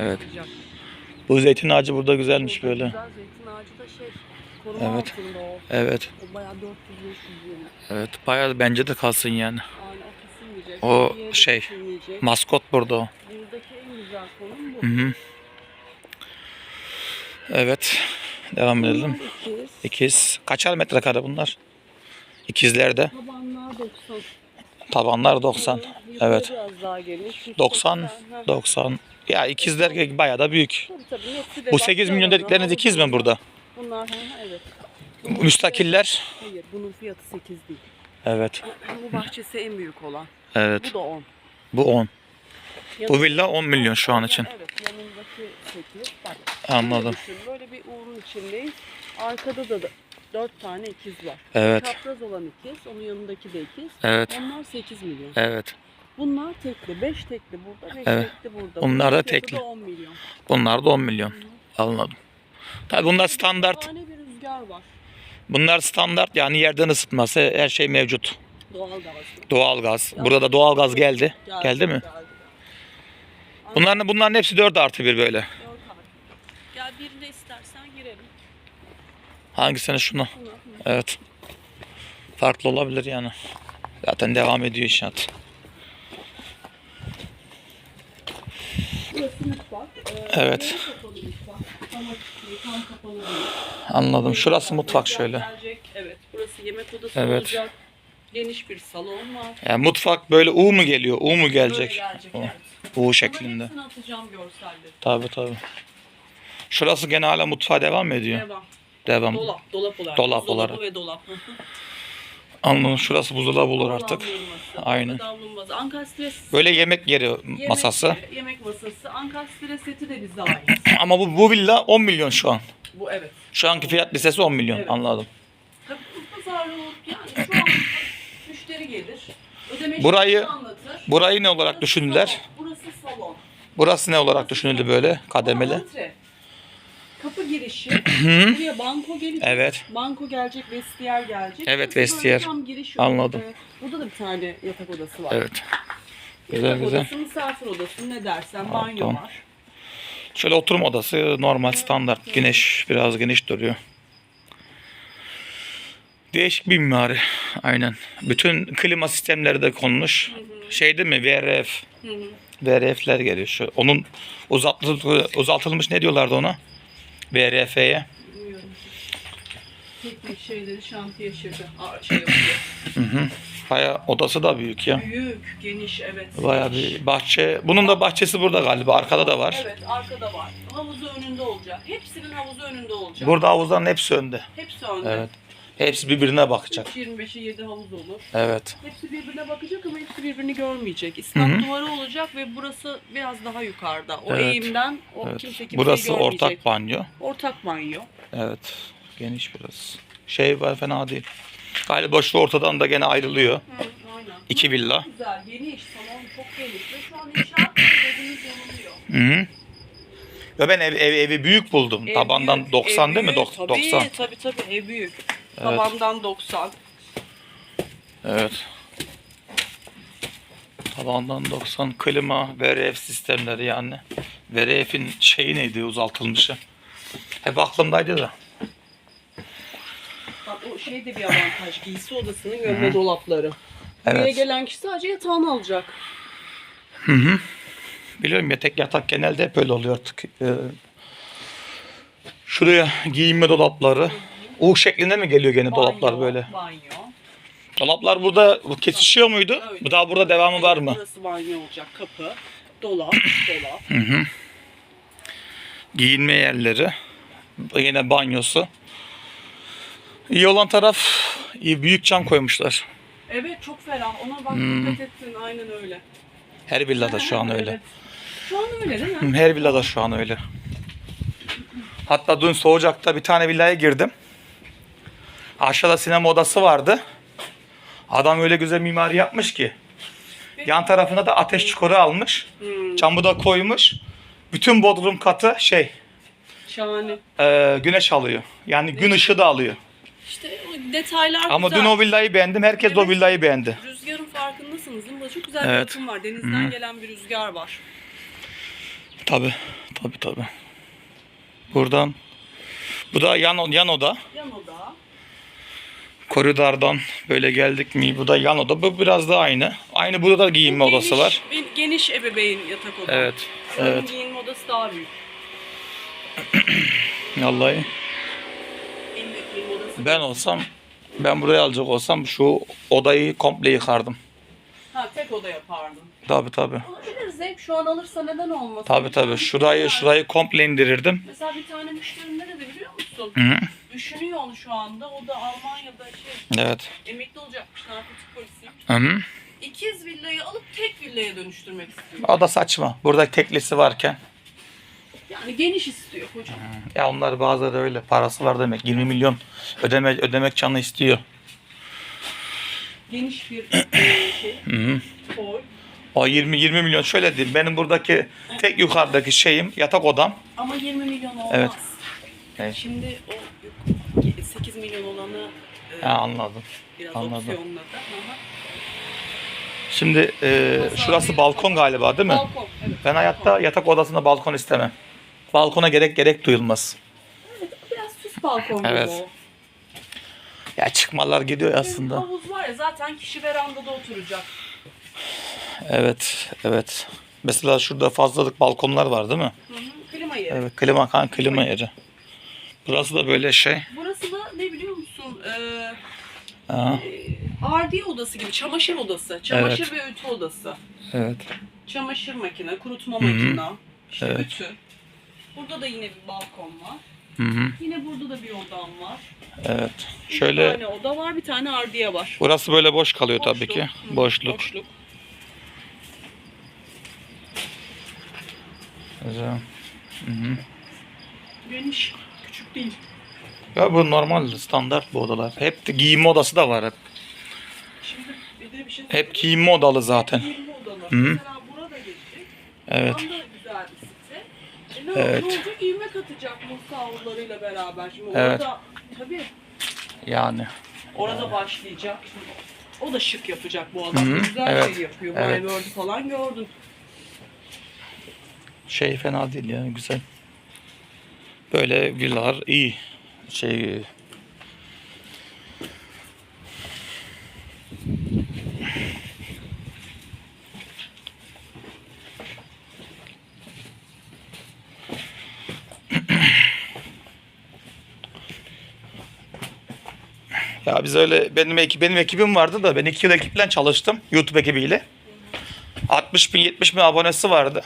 Evet. Bu zeytin ağacı burada güzelmiş böyle. Güzel zeytin ağacı da şey. Koruma Evet. altında o. Evet. O bayağı 400-500 yeni. Evet. Bayağı bence de kalsın yani. Aynen o kesilmeyecek. O şey. Maskot burada o. Buradaki en güzel konum bu. Hı hı. Evet. Devam edelim. Bunlar ikiz. İkiz. Kaçar metrekare bunlar? İkizlerde. Tabanlar 90. Tabanlar 90. Yukarı Evet. Biraz daha geniş. 90. Ha, 90. Ya ikizler bayağı da büyük. Tabii tabii. hepsi de Bu 8 milyon dedikleriniz ikiz mi burada? Bunlar evet. Müstakiller. Hayır bunun fiyatı 8 değil. Evet. Bu bahçesi en büyük olan. Evet. Bu da 10. Bu 10. Bu Yanındaki- villa 10 milyon şu an için. Evet yanındaki 8. Bak. Anladım. Böyle bir uğurun içindeyiz. Arkada da 4 tane ikiz var. Evet. Çapraz olan ikiz. Onun yanındaki de ikiz. Evet. Onlar 8 milyon. Evet. Bunlar tekli. 5 tekli burada. 5 Evet. tekli burada. Bunlar da fiyatı tekli. da 10 milyon. Bunlar da 10 milyon. Anladım. Tabii bunlar standart. Tane bir rüzgar var. Bunlar standart yani yerden ısıtması her şey mevcut. Doğal gaz. Doğalgaz. Burada da doğalgaz geldi. Geldi mi? Bunların bunların hepsi 4 artı 1 böyle. Dört harf. Gel birinde istersen girelim. Hangisine? Şuna. Evet. Farklı olabilir yani. Zaten devam ediyor inşaat. Burası mutfak. Ee, Evet. yarı kapalı mutfak. Tam açık, tam kapalı değil. Anladım. Şurası mutfak şöyle. Evet. Burası yemek odası Evet. olacak. Geniş bir salon var. Yani mutfak böyle U mu geliyor? U mu Böyle gelecek? gelecek. O. Evet. U Bunların şeklinde. hepsini atacağım görselleri. Tabii tabii. Şurası gene hala mutfağa devam mı ediyor? Devam. Devam. Dolap. Dolap olarak. Dolap olarak. ve dolap. Anladım. Şurası buzdolabı olur artık. Aynen. Ankastre Böyle yemek yeri yemek masası. Yemek masası. Ankastre seti de bize ait. Ama bu, bu villa 10 milyon şu an. Bu evet. Şu anki fiyat listesi 10 milyon. Evet. Anladım. Tabii bu pazarlı olup yani şu an müşteri gelir. Ödeme Burayı- anlatır. Burayı ne olarak Burası düşündüler? salon, Burası salon. Burası ne olarak düşünüldü böyle kademeli? Bu antre. Kapı girişi. Buraya banko gelecek. Evet. Banko gelecek, vestiyer gelecek. Evet, Burası böyle vestiyer. Tam giriş Anladım. Ee, Burada da bir tane yatak odası var. Evet. Güzel Yatak güzel. odası, misafir odası ne dersen banyo tamam. var. Şöyle oturma odası normal standart. Güneş biraz geniş duruyor. Değişik bir mimari. Aynen. Bütün klima sistemleri de konmuş. Şey değil mi? VRF. VRF'ler geliyor. Şu, onun uzatılmış, uzatılmış ne diyorlardı ona? VRF'ye. Bilmiyorum. Teknik şeyleri şantiye. Aa, şey yapıyor. Baya odası da büyük ya. Büyük, geniş evet. Baya bir bahçe. Bunun da bahçesi burada galiba. Arkada da var. Evet arkada var. Havuzu önünde olacak. Hepsinin havuzu önünde olacak. Burada havuzların hepsi önde. Hepsi önde. Evet. Hepsi birbirine bakacak. 3.25'e 7 havuz olur. Evet. Hepsi birbirine bakacak ama hepsi birbirini görmeyecek. İslam duvarı olacak ve burası biraz daha yukarıda. O Evet. eğimden o Evet. kimse kimseyi Burası görmeyecek. ortak banyo. Ortak banyo. Evet. Geniş biraz. Şey var fena değil. Galiba şu ortadan da gene ayrılıyor. Hı, aynen. İki villa. Güzel, geniş, salon çok geniş ve şu an inşaat gözümüz yanılıyor. Hı hı. Ve ben ev, ev, evi büyük buldum. Ev Tabandan büyük, 90 ev değil mi? büyük. Dok- tabii, 90. Tabii tabii ev büyük. Tabandan 90. Evet. Tabandan 90 klima, VRF sistemleri yani. VRF'in şeyi neydi uzaltılmışı? Hep aklımdaydı da. Bak o şey de bir avantaj. Giysi odasının gömme dolapları. Buraya Evet. gelen kişi sadece yatağını alacak. Biliyorum ya tek yatak genelde hep öyle oluyor artık. Ee, şuraya giyinme dolapları. U şeklinde mi geliyor gene dolaplar Banyo, böyle? Banyo. Dolaplar burada bu kesişiyor muydu? Evet. Bu daha burada devamı var mı? Burası banyo olacak. Kapı, dolap, dolap. Giyinme yerleri. Yine banyosu. İyi olan taraf iyi büyük cam koymuşlar. Evet çok ferah. Ona bak Hmm. dikkat ettin. Aynen öyle. Her villada şu an öyle. Evet. Şu an öyle değil mi? Her villada şu an öyle. Hatta dün Soğucak'ta bir tane villaya girdim. Aşağıda sinema odası vardı. Adam öyle güzel mimari yapmış ki. Yan tarafına da ateş çukuru almış. Hmm, Camı da koymuş. Bütün bodrum katı şey şahane. e, güneş alıyor. Yani gün ışığı da alıyor. İşte o detaylar Ama güzel. dün o villayı beğendim. Herkes o Evet. villayı beğendi. Rüzgarın farkındasınız değil mi? Burada çok güzel Evet. bir akım var. Denizden gelen bir rüzgar var. Tabi. Tabii tabii. Buradan bu da yan, yan oda. Yan oda. Koridordan böyle geldik mi? Bu da yan oda. Bu biraz da aynı. Aynı burada da giyinme Bu odası geniş- var. bir Geniş ebeveyn yatak odası. Evet. Onun Evet. giyinme odası daha büyük. Vallahi En büyük giyinme odası. ben olsam ben buraya alacak olsam şu odayı komple yıkardım. Ha tek oda yapardın. Tabii tabii. Olabilir zevk şu an alırsa neden olmasın? Tabii tabii. Şurayı şurayı komple indirirdim. Mesela bir tane müşterim ne dedi biliyor musun? Hı -hı. Düşünüyor onu şu anda. O da Almanya'da şey Evet. emekli olacakmış narkotik polisiymiş. Hı -hı. İkiz villayı alıp tek villaya dönüştürmek istiyor. O da saçma. Burada teklisi varken. Yani geniş istiyor kocam. Ya onlar bazıları öyle. Parası var demek. 20 milyon ödemek ödemek canı istiyor. Geniş bir şey, Hı -hı. koy. O 20 20 milyon şöyle diyeyim. Benim buradaki tek yukarıdaki şeyim yatak odam. Ama 20 milyon olmaz. Evet. Evet. Şimdi o 8 milyon olanı e, Ha, anladım. biraz anladım. opsiyonladı. Aha. Şimdi e, şurası balkon galiba değil mi? Balkon. Evet. Ben hayatta yatak odasında balkon istemem. Balkona gerek gerek duyulmaz. Evet, biraz süs balkon gibi Evet. o. Ya çıkmalar gidiyor aslında. Havuz var ya zaten kişi verandada oturacak. Evet, evet. Mesela şurada fazlalık balkonlar var değil mi? Hı hı. Klima yeri. Evet, klima kan klima yeri. Burası da böyle şey. Burası da ne biliyor musun? Ee, Aha, ardiye odası gibi, çamaşır odası. Çamaşır ve ütü odası. evet. Çamaşır makine, kurutma Hı hı. makine, işte Evet. ütü. Burada da yine bir balkon var. Hı hı, Yine burada da bir odam var. evet. Bir Şöyle tane oda var, bir tane ardiye var. burası böyle boş kalıyor tabii Boşluk. ki. Hı, Boşluk. Boşluk. Güzel. Hı hı. Geniş, küçük değil. Ya bu normal standart bu odalar. Hep de giyinme odası da var hep. Şimdi bir de bir şey Hep giyinme odalı zaten. Giyinme odalı. Hı. Mesela burada. Evet. Tam da güzel bir site. E ne, Evet. ne olacak? İvme katacak mutlu havlularıyla beraber. Şimdi Evet. orada tabii Yani. orada başlayacak. O da şık yapacak bu adam. Hı hı. Güzel Evet. şey yapıyor. Evet. Evet. Falan gördün. Şey fena değil ya güzel. Böyle villalar iyi. Şey Ya biz öyle benim ekip benim ekibim vardı da ben iki yıl ekiple çalıştım YouTube ekibiyle. 60 bin 70 bin abonesi vardı.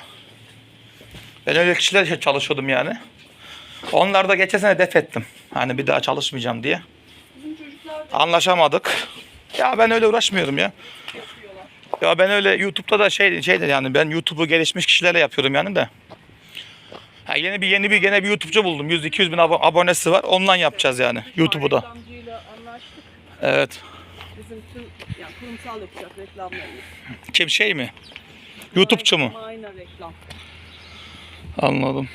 Ben öyle kişilerle çalışıyordum yani. Onlar da geçen sene def ettim. Hani bir daha çalışmayacağım diye. Anlaşamadık. Ya ben öyle uğraşmıyorum ya. Ya ben öyle YouTube'da da şey şeydir yani ben YouTube'u gelişmiş kişilerle yapıyorum yani de. Ha yeni bir yeni bir gene bir YouTube'cu buldum. 100 200 bin abo- abonesi var. Ondan yapacağız yani YouTube'u da. Evet. Bizim tüm yani kurumsal yapacak reklamlarımız. Kim şey mi? YouTube'cu mu? Aynen reklam. Anladım.